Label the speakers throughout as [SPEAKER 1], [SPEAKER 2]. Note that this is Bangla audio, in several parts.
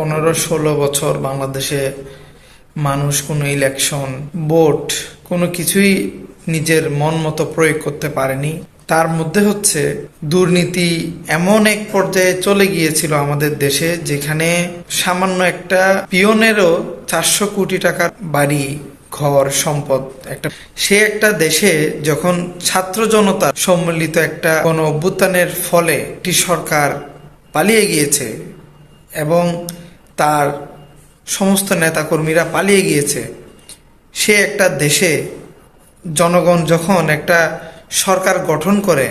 [SPEAKER 1] পনেরো ষোলো বছর বাংলাদেশে মানুষ কোনো ইলেকশন ভোট কোনো কিছুই নিজের মন মতো প্রয়োগ করতে পারেনি। তার মধ্যে হচ্ছে দুর্নীতি এমন এক পর্যায়ে চলে গিয়েছিল আমাদের দেশে, যেখানে সামান্য একটা পিয়নেরও চারশো কোটি টাকার বাড়ি, ঘর, সম্পদ একটা সে একটা দেশে যখন ছাত্র জনতা সম্মিলিত একটা কোন অভ্যুত্থানের ফলে একটি সরকার পালিয়ে গিয়েছে এবং তার সমস্ত নেতাকর্মীরা পালিয়ে গিয়েছে। সে একটা দেশে জনগণ যখন একটা সরকার গঠন করে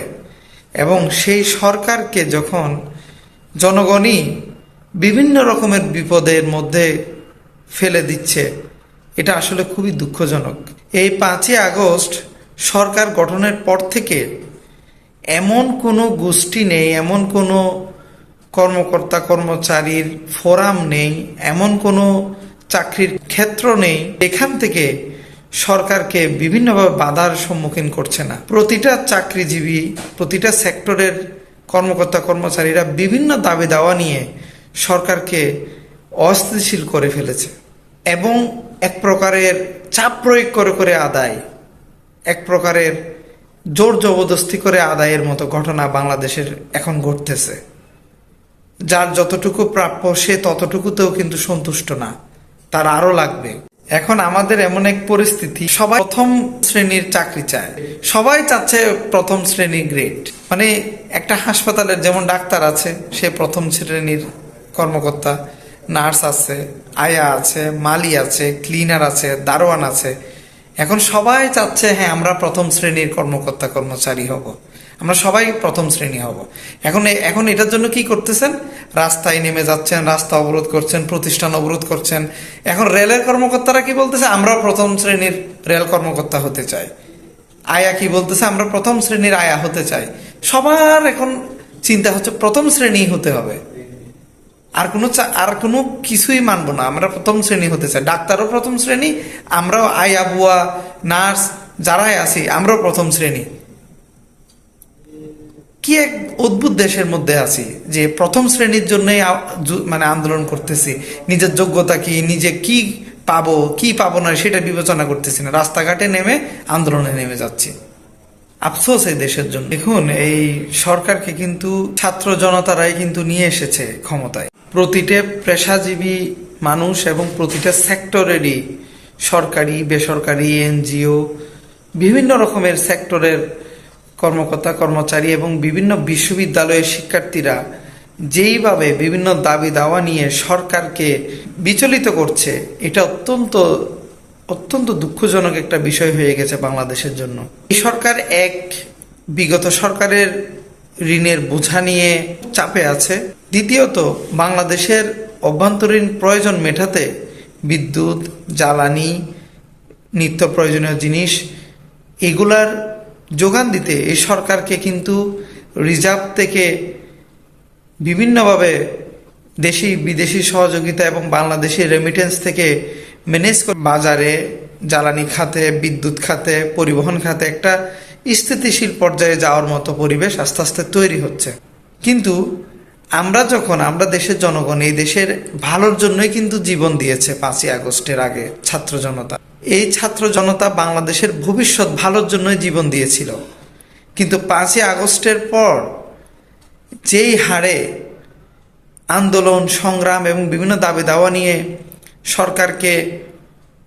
[SPEAKER 1] এবং সেই সরকারকে যখন জনগণই বিভিন্ন রকমের বিপদের মধ্যে ফেলে দিচ্ছে, এটা আসলে খুবই দুঃখজনক। এই পাঁচই আগস্ট সরকার গঠনের পর থেকে এমন কোনো গোষ্ঠী নেই, এমন কোনো কর্মকর্তা কর্মচারীর ফোরাম নেই, এমন কোনো চাকরির ক্ষেত্র নেই, এখান থেকে সরকারকে বিভিন্নভাবে বাধার সম্মুখীন করছে না। প্রতিটা চাকরিজীবী, প্রতিটা সেক্টরের কর্মকর্তা কর্মচারীরা বিভিন্ন দাবি দাওয়া নিয়ে সরকারকে অস্থিতিশীল করে ফেলেছে এবং এক প্রকারের চাপ প্রয়োগ করে করে আদায়, এক প্রকারের জোর জবরদস্তি করে আদায়ের মতো ঘটনা বাংলাদেশের এখন ঘটতেছে। যার যতটুকু প্রাপ্য, সে ততটুকুতেও কিন্তু সন্তুষ্ট না। তার আরও লাগবে। এখন আমাদের এমন এক পরিস্থিতি, সবাই প্রথম শ্রেণির চাকরি চায়। সবাই চাচ্ছে প্রথম শ্রেণির গ্রেড। মানে একটা হাসপাতালের যেমন ডাক্তার আছে, সে প্রথম শ্রেণির কর্মকর্তা। নার্স আছে, আয়া আছে, মালি আছে, ক্লিনার আছে, দারোয়ান আছে। এখন সবাই চাচ্ছে হ্যাঁ আমরা প্রথম শ্রেণির কর্মকর্তা কর্মচারী হব। আমরা সবাই প্রথম শ্রেণি হব। এখন এখন এটার জন্য কি করতেছেন? রাস্তায় নেমে যাচ্ছেন, রাস্তা অবরোধ করছেন, প্রতিষ্ঠান অবরোধ করছেন। এখন রেলের কর্মকর্তারা কি বলতেছে? আমরাও প্রথম শ্রেণির রেল কর্মকর্তা হতে চাই। আয়া কি বলতেছে? আমরা প্রথম শ্রেণির আয়া হতে চাই। সবার এখন চিন্তা হচ্ছে প্রথম শ্রেণি হতে হবে। আর কোনো আর কোনো কিছুই মানব না। আমরা প্রথম শ্রেণি হতে চাই। ডাক্তারও প্রথম শ্রেণি, আমরাও আয়া, বুয়া, নার্স, যারাই আছি, আমরাও প্রথম শ্রেণি। কি এক অদ্ভুত দেশের মধ্যে আছি যে প্রথম শ্রেণির জন্যই মানে আন্দোলন করতেছি। নিজের যোগ্যতা কি, নিজে কি পাবো কি পাবো না সেটা বিবেচনা করতেছি না। রাস্তাঘাটে নেমে আন্দোলনে নেমে যাচ্ছি। আফসোস এই দেশের জন্য। দেখুন, এই সরকারকে কিন্তু ছাত্র জনতারাই কিন্তু নিয়ে এসেছে ক্ষমতায়। প্রতিটা পেশাজীবী মানুষ এবং প্রতিটা সেক্টরেরই সরকারি, বেসরকারি, এনজিও, বিভিন্ন রকমের সেক্টরের কর্মকর্তা, কর্মচারী এবং বিভিন্ন বিশ্ববিদ্যালয়ের শিক্ষার্থীরা যেইভাবে বিভিন্ন দাবি দাওয়া নিয়ে সরকারকে বিচলিত করছে, এটা অত্যন্ত অত্যন্ত দুঃখজনক একটা বিষয় হয়ে গেছে বাংলাদেশের জন্য। এই সরকার এক, বিগত সরকারের ঋণের বোঝা নিয়ে চাপে আছে। দ্বিতীয়ত, বাংলাদেশের অভ্যন্তরীণ প্রয়োজন মেটাতে বিদ্যুৎ, জ্বালানি, নিত্য প্রয়োজনীয় জিনিস, এগুলার যোগান দিতে এই সরকারকে কিন্তু রিজার্ভ থেকে বিভিন্নভাবে দেশি, বিদেশি সহযোগিতা এবং বাংলাদেশি রেমিটেন্স থেকে ম্যানেজ করে বাজারে, জ্বালানি খাতে, বিদ্যুৎ খাতে, পরিবহন খাতে একটা স্থিতিশীল পর্যায়ে যাওয়ার মতো পরিবেশ আস্তে আস্তে তৈরি হচ্ছে। কিন্তু আমরা যখন, আমরা দেশের জনগণ, এই দেশের ভালোর জন্যই কিন্তু জীবন দিয়েছে পাঁচই আগস্টের আগে ছাত্র জনতা। এই ছাত্র জনতা বাংলাদেশের ভবিষ্যৎ ভালোর জন্যই জীবন দিয়েছিল। কিন্তু পাঁচই আগস্টের পর যেই হারে আন্দোলন, সংগ্রাম এবং বিভিন্ন দাবি দাওয়া নিয়ে সরকারকে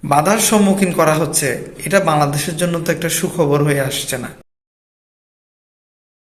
[SPEAKER 1] বাধার সম্মুখীন করা হচ্ছে, এটা বাংলাদেশের জন্য তো একটা সুখবর হয়ে আসছে না।